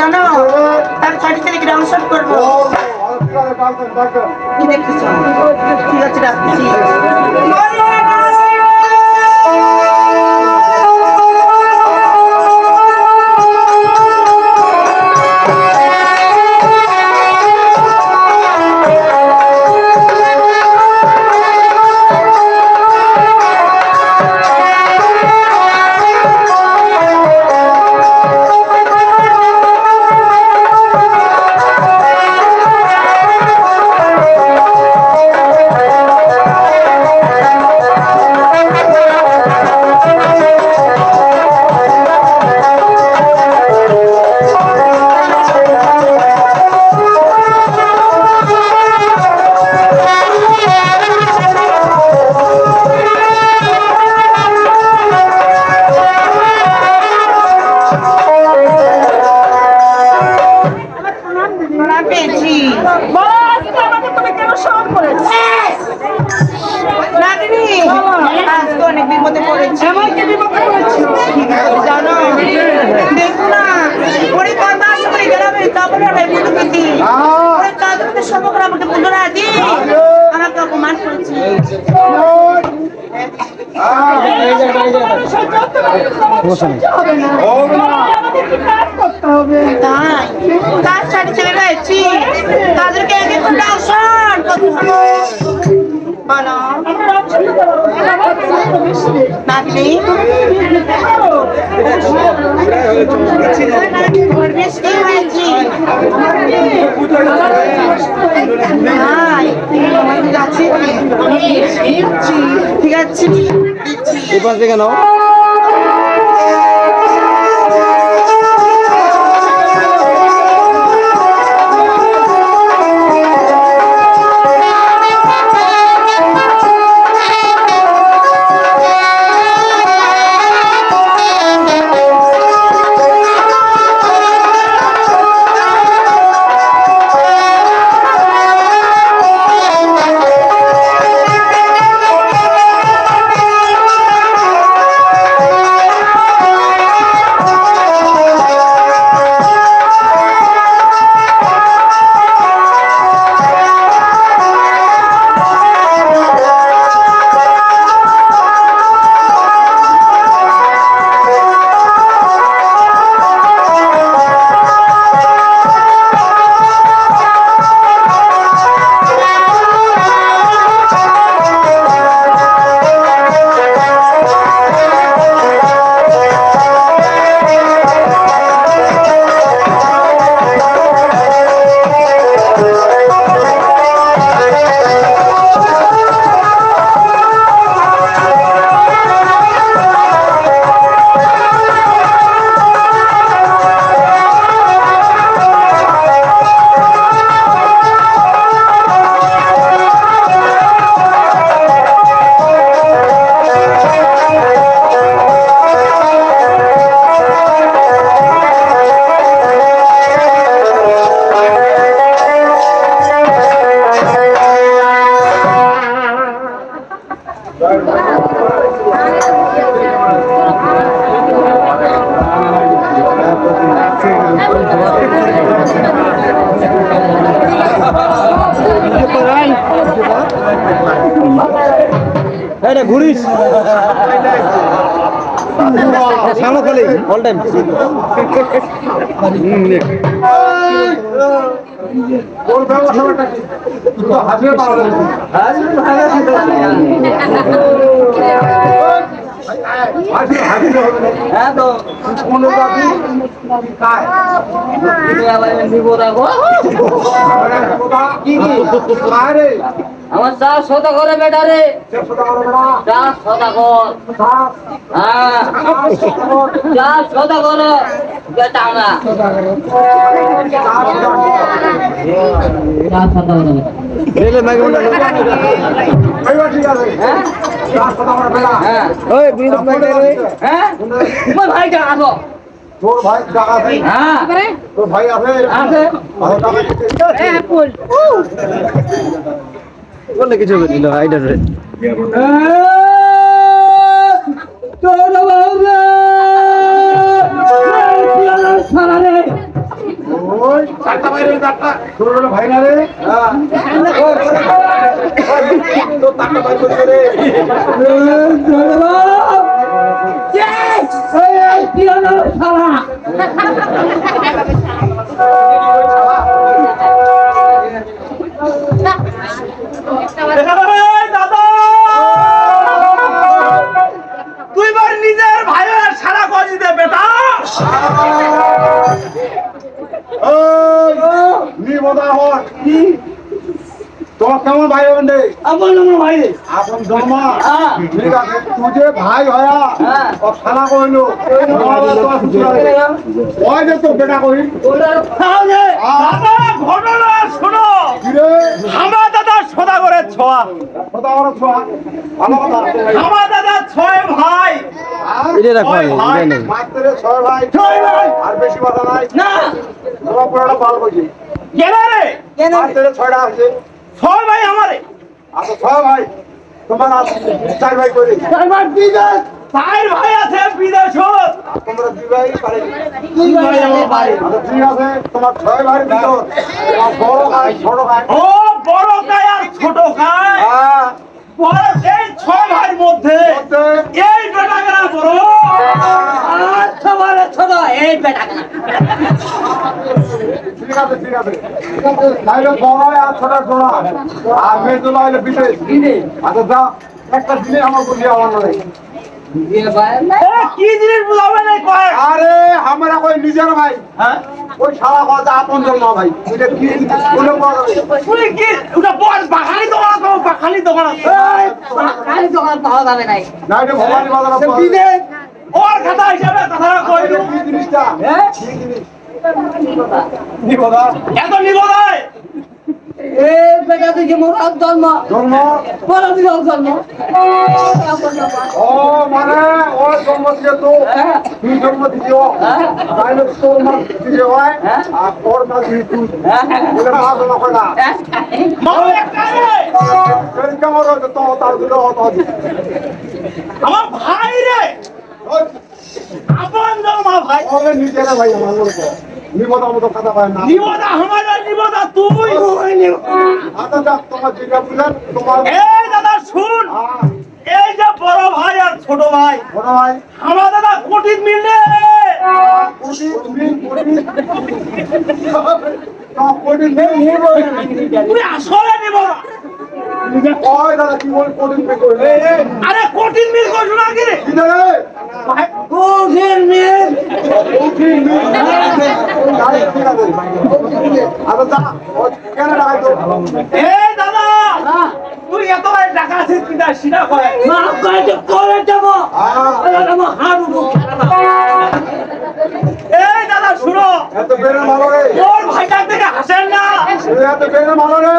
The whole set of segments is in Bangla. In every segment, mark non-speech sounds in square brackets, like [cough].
জানো তার চারি ছেলেকে রক্ষণ করব বলব, অধিকারে ডাকবেন, ডাকবেন। কি দেখতেছ? ঠিক আছে ডাকতেছি বিপদে পড়েছি ঠিক আছে, জানো দেখো না ওরে কথা শুনে গেলামে তারপরে আমি বুঝতে পেরেছি ওরে তাদের সমগ্র আমাকে না দি আমাকে করেছে। তাদেরকে করতে বলো ওর বেশ ভাই, ঠিক আছে দিচ্ছি পাশ থেকে নাও হবে না। হ্যাঁ তো কোন লোক কি কি? আমার চা সদা করে বেটা রে। চা সদা কর হ্যাঁ। চা সদা কর। বেটা আমরা। চা সদা করে রেলে মাইক্রোফোনটা এইবার ঠিক আছে। হ্যাঁ? হ্যাঁ। ওই ব্লুটুথ মাইক রে। হ্যাঁ? তোমার ভাইটা আসো। তোর ভাই টাকা আছে। হ্যাঁ। তোর ভাই আছে। আছে। ভালো টাকা দিতে। বললে কিছু দিল আইডা রে ওই রে। আপন আমার ভাই। আপন জন্মা হ্যাঁ। ঠিক আছে তুই যে ভাই হয়া হ্যাঁ। ও কইলো ওই যে তো বেটা কই। ঘটনা শোনো। আমার দাদা সদা করে ছোয়া। বড় ছোয়া। ভালো কথা। আমার দাদা ছয় ভাই। এটা রাখো ভাই। এটা নেই মাত্র ছয় ভাই। ছয় ভাই। আর বেশি কথা নাই। না। তোমার পুরোটা পাল কইছি। কেন রে? মাত্র ছয়টা আছে ছয় ভাই আমারে। আচ্ছা ছয় ভাই তোমার চার ভাই করে চার ভাই বিদেশ চার ভাই আছে বিদেশ তোমরা দুই ভাই পারে দুই ভাই আমার ভাই আচ্ছা ঠিক আছে তোমার ছয় ভাই বিদেশ বড় ভাই ছোট ভাই। ও বড় ভাই আর ছোট ভাই। হ্যাঁ। এই ছয় ভাইয়ের মধ্যে মধ্যে। এই বেটা বড় আর সবার ছোট এই বেটা ঠিক আছে ঠিক আছে। বড় আর ছোট জোড়া আর মেয়ে জোড়া হইলে বিদেশ। আচ্ছা যা একটা আমার বলি আমার নয় কি জিনিস বুঝাবে না কয় আরে আমরা কই নিজের ভাই হ্যাঁ? ওই সারা কথা আপন জন্ম ভাই। এটা কি বলে বলা কি ওটা বল বাখালি দোকান আছে বাখালি দোকান আছে। দোকান পাওয়া যাবে নাই। না এটা ভবানী বাজার আছে। ওর খাতা হিসাবে কথাটা কইলু এটা কি জিনিসটা? হ্যাঁ? কি জিনিস? নিবদা এত নিবদায় এই বেটা থেকে মোর জন্ম। জন্ম? বড় দিল জন্ম। ও মানে ও জন্ম দিয়ে তো তুই জন্ম দিও তাইলে তোর মা দিয়ে হয়। আর তোর মা দিয়ে তুই। কেমন তো তার দিলে। হতো আমার ভাই রে! আপন জমা ভাই। ওরে নিজের ভাই আমার বলতো নিবদা কথা পায় না। নিবদা আমার নিবদা তুই। আচ্ছা যাক তোমার যেটা বুঝলেন তোমার এই দাদা শুন। এই যে বড় ভাই আর ছোট ভাই বড় ভাই। আমার দাদা কোটি [laughs] তুমি কোটি তো কোটি আসলে নিবদা ওই দাদা কি বল পে আরে মিল কি রে? মিল আরে আচ্ছা কেন তো। দাদা তুই এত টাকা আছে কিনা সিনা করে মা কইতে করে দেব। আহ, আমার হাড় এই দাদা শুনো। এত বেরে ভালো রে। তোর ভাইটার থেকে হাসেন না। এত বেরে ভালো রে।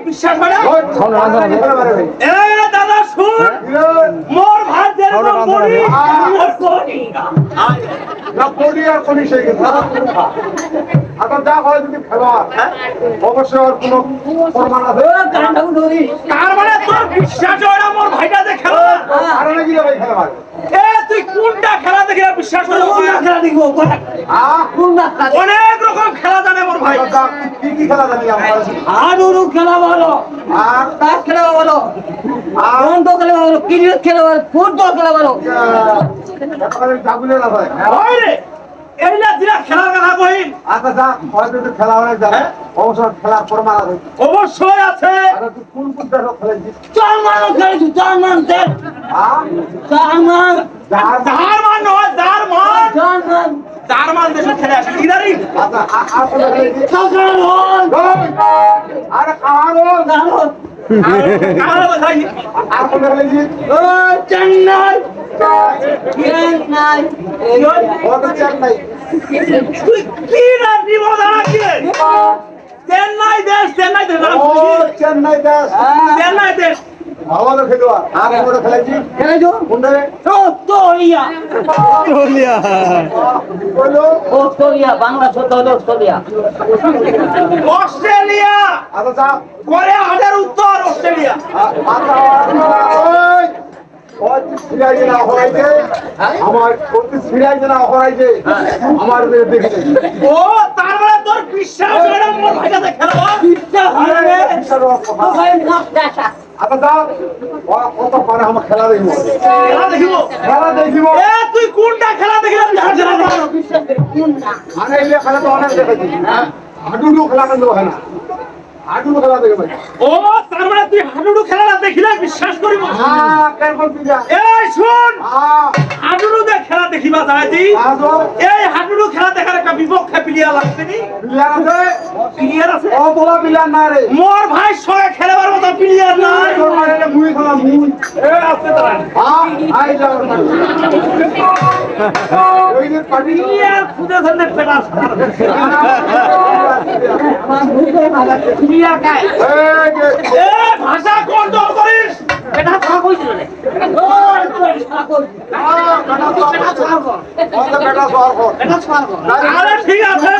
বিশ্বাস দাদা শুন। মোর না। করি আর সেই যা হয় যদি অবশ্যই কোনো প্রমাণ আছে? তার মানে তোর বিশ্বাস হয় মোর ভাইটা যে খেলা আরে নাকি ভাই খেলোয়াড় এ তুই কোনটা খেলা দেখে বিশ্বাস করব? খেলা দেখব? অনেক রকম খেলা জানে মোর ভাই? কি কি খেলা জানি আমার হাডুডু খেলা ভালো আর? তাস খেলা আর? বন্ধ খেলা ভালো ক্রিকেট খেলা ভালো ফুটবল খেলা ভাই। হয়? রে এই না দিলা খেলার কথা কহিন। আচ্ছা যা হয়তো একটু খেলা অনেক যাবে। অবশ্য খেলার প্রমাণ আছে অবশ্যই আছে। তুই কোন কোন দেশ খেলেছিস? চার মান খেলেছি চার মান দেখ। আহ চার মান। যার যার মান নয় যার মান? চার জার্মান দেশে খেলে আসে। ইদারিং আ- আর কারণ। চেন্নাই। চেন্নাই। ওটা চেন্নাই। দেশ চেন্নাই দেশ দাস চেন্নাই দেশ। আমাদের খেলোয়াড় আর কোনটা খেলেছি? খেলেছো? কোনটা অস্ট্রেলিয়া। চলিয়া বলল অস্ট্রেলিয়া বাংলা শব্দ হলো অস্ট্রেলিয়া। অস্ট্রেলিয়া! আচ্ছা উত্তর অস্ট্রেলিয়া। আচ্ছা আমার প্রতি না হরাইছে আমার দেখে ও তার তোর বিশ্বাস হয় না মোর ভাইটাতে খেলব বিশ্বাস হয় না। রে। ও ভাই নাক দেখা আচ্ছা যা কত পারে আমার খেলা দেখব। খেলা দেখিব খেলা দেখিব এ তুই কোনটা খেলা দেখিলাম জানছে না বিশ্বাস আরে এই খেলা তো অনেক দেখেছি হাডুডু খেলা কিন্তু হয় না? হাডুডু খেলা দেখে ভাই ও তার মানে তুই হাডুডু খেলাটা দেখিলে বিশ্বাস করিব হ্যাঁ কেমন পিজা এই শুন হ্যাঁ হাডুডু দে খেলা দেখিবা আজো এই হাডুডু খেলা দেখার একটা বিপক্ষে প্লেয়ার লাগবে নি প্লেয়ার আছে প্লেয়ার আছে ও বলা প্লেয়ার না রে মোর ভাই সঙ্গে খেলবার মতো প্লেয়ার নাই তোর মানে মুই খেলা মুই এ আছে তারা হ্যাঁ আই যাও ওই যে পার্টি প্লেয়ার খুঁজে ধরলে পেটা আমার বুঝতে ভালো প্রিয়া কাই এই যে এ ভাষা কন্ট্রোল করিস এটা কথা কইছিল রে হ্যাঁ আর ঠিক আছে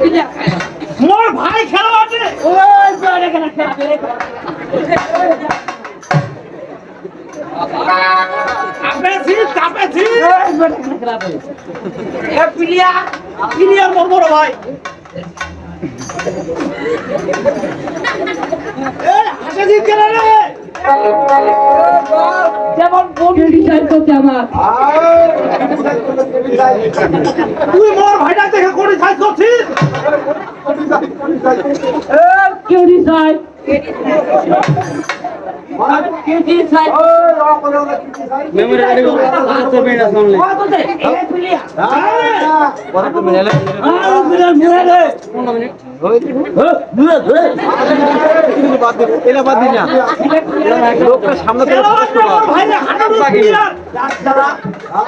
দিলে মোর ভাই খেলা আছে খেলা দিলে এ প্লেয়ার প্লেয়ার মোর বড় ভাই। এ কেন রে। যেমন কোন ডিজাইন করতে আমার তুই মোর ভাইটা দেখে কোনি সাইজ করছিস? কেউ ডিজাইন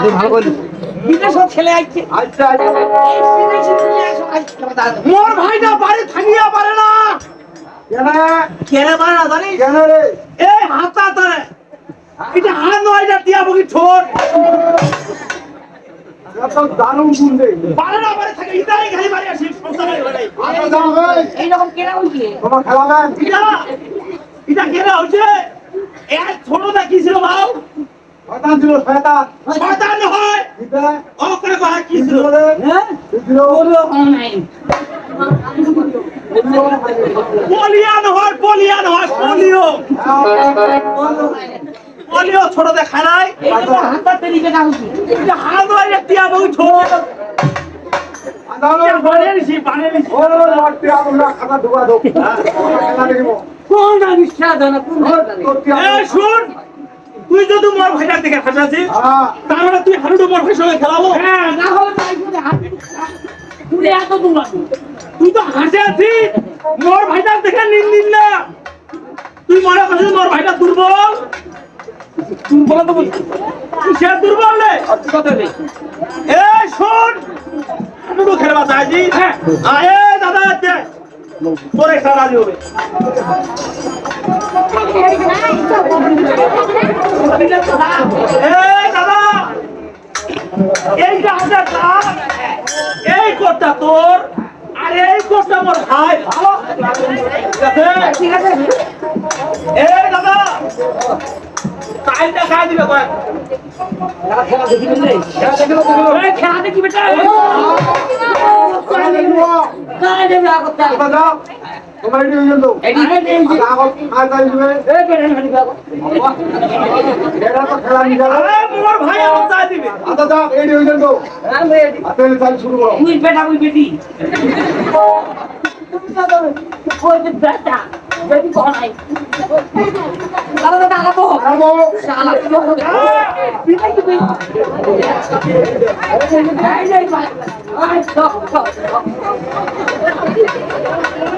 ভালো করে বিদেশ ছেলে আইছে। আচ্ছা আইছে মোর ভাইটা বাড়ি থাকিয়া পারে না। কেন? কেনে পারে না জানিস কেন রে? এই হাতা তারে এটা হাত নয় এটা টিয়া বগি ঠোঁট। দারুণ না পারে থাকে ইদারে খালি আসি কেনা হইছে তোমার খেলা দেন। এটা এটা কেনা হচ্ছে এ ছোটটা কি ছিল ভাও শয়তান ছিল শয়তান। শয়তান হয়। কয় কি ছিল? হ্যাঁ? ছিল ওরে অনলাইন। পোলিয়ান হয় পোলিয়ান হয় পোলিও। পোলিও ছোট দেখা নাই। হাত টিয়া হয়। তোর শুন তুই যদি মোর ভাইটার দিকে হাসাছিস হ্যাঁ। তুই হারুডু মোর ভাইয়ের সঙ্গে খেলাবো। হ্যাঁ না হলে তুই এত দূর তুই তো হাসে আছিস? মোর ভাইটার দেখে নিন নিন না। তুই মনে করছিস মোর ভাইটা দুর্বল? দুর্বল তো বলছিস সে দুর্বল রে? কত নেই এ শোন হাডুডু খেলবা চাইছি হ্যাঁ। আয়ে দাদা তোর একটা রাজি হবে। এই দাদা এইটা হাজার এই কোটটা তোর। আর এই কোটটা মোর ভাই ভালো ঠিক আছে এই দাদা টাইমটা খাই দিবে কয়েক খেলা দেখিবেন রে এই খেলা দেখি কাজ দেবে আগত আচ্ছা যাও তোমরা এডি হইল তো এডি এডি আগো আগা দিবে। এ বেরে হানি বাবা এটা তো খেলা নি গেল এ মোর ভাই আমার চা দিবে। আতা দাও এডি হইল তো আমি এডি আতেল চাল শুরু করো। তুই বেটা তুই বেটি। তুমি না দাও কই যে বেটা বেটি কোনাই আরে দাদা আলাপো আলাপো শালা পিটাই তুমি আরে নাই নাই আয় টক টক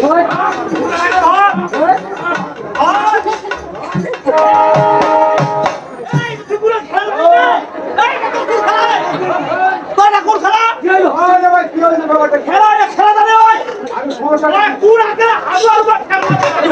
What?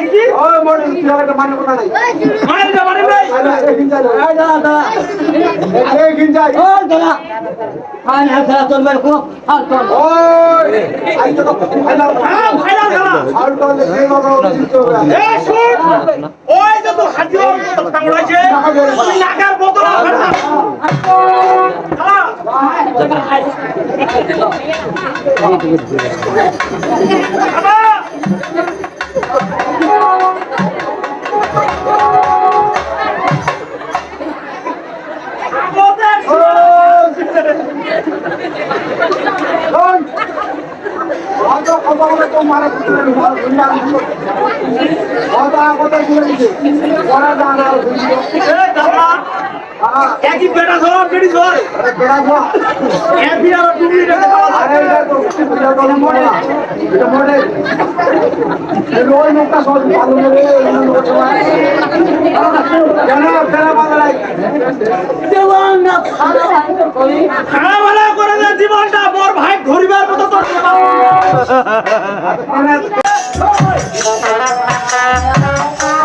দেখছি ও মোর তুই মানে কথা নাই মানে না মানে নাই এই গিনজা এই দাদা দাদা এই গিনজা ও দাদা খান হাসা তোর মানে কো আর তোর ও আই তো ভাইলা হ্যাঁ ভাইলা দাদা আর তোর যে বাবা উচিত এ শুন ওই যে তো হাজিও কামড়াইছে তুমি নাকার বদল হারা দাদা কথা কথা বলে দিচ্ছে পরে দাঁড়াল একই পেটা ধর পেটি ধর। জীবনটা মোর ভাই ধরিবার মতো [laughs]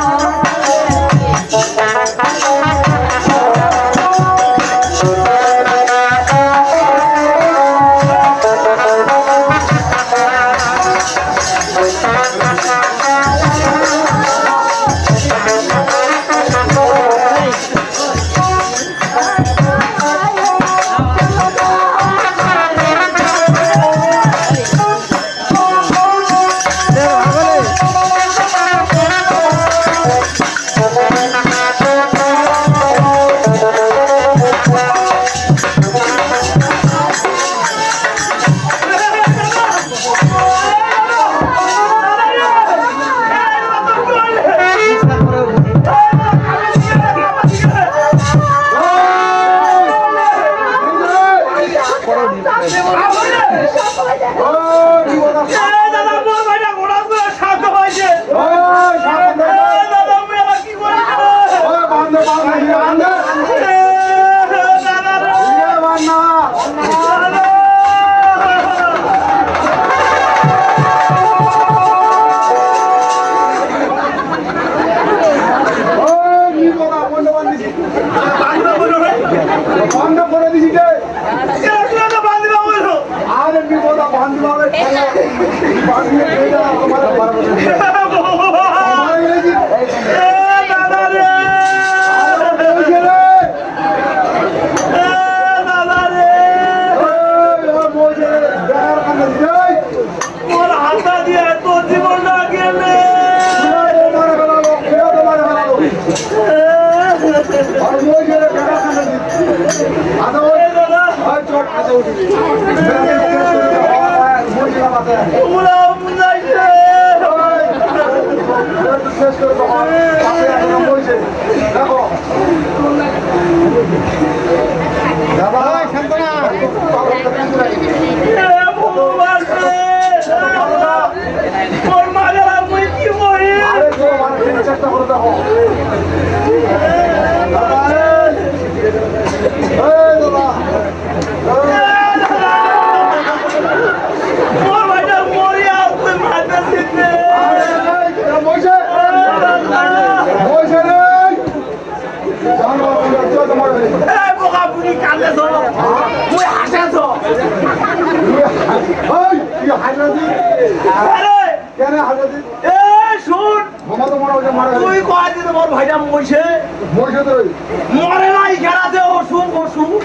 মরে নাই খেলাতে অসুখ অসুখ।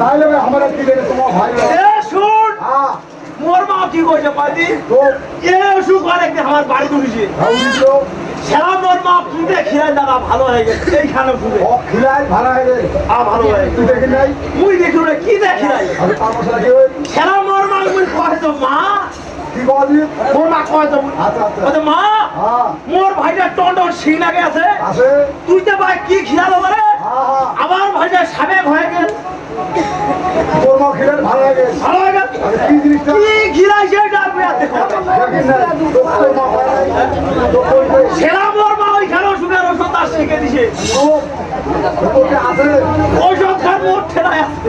তাহলে আমার কি তোমার ভাই শুন। মোর মা কি কইছে পাতি এ অসুখ অনেক আমার বাড়ি ঢুকেছে। সেরা মোর মা পুঁতে খিলাই দাদা ভালো হয়ে গেছে। এইখানে পুঁতে খিলাই ভালো হয়ে গেছে? আ ভালো হয়ে তুই দেখি নাই? মুই দেখি কি দেখি নাই? সেরা মোর মা মুই কহে তো মা ওষুধ খান মোর ঠেলায় আছে।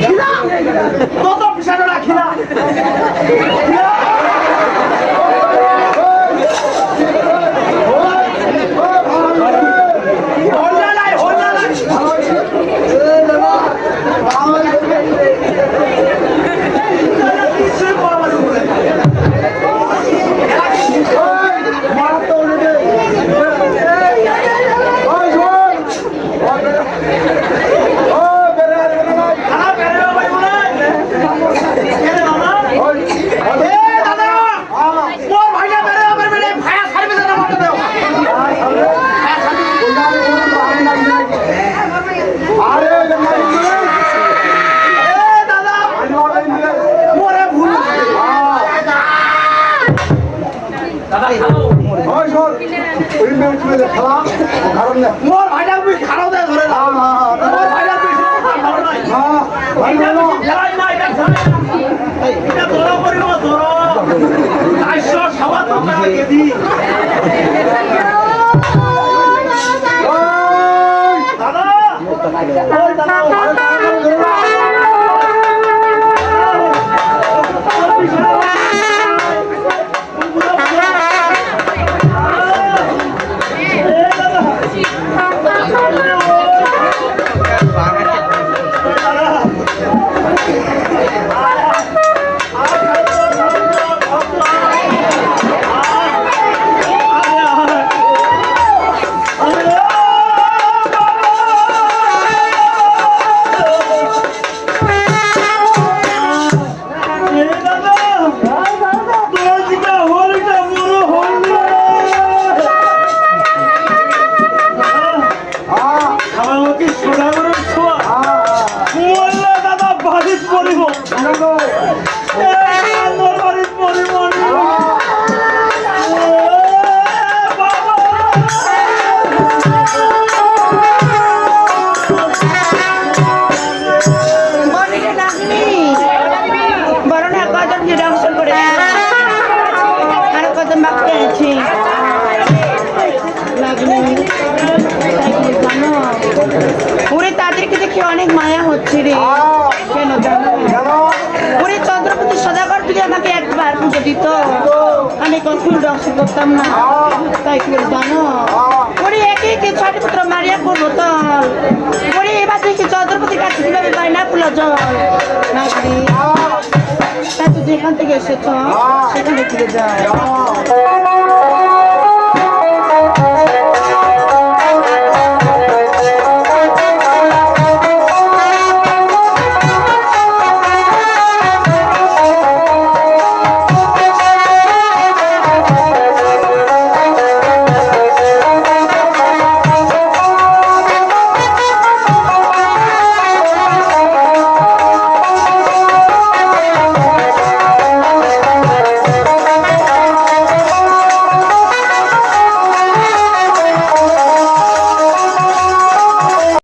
খিলা? তত পিছানো রাখিলা কেজি বাইনাপুলা জল? নাগরি তা তো যেখান থেকে এসেছ হ্যাঁ। সেখানে ফিরে যাও। হ্যাঁ।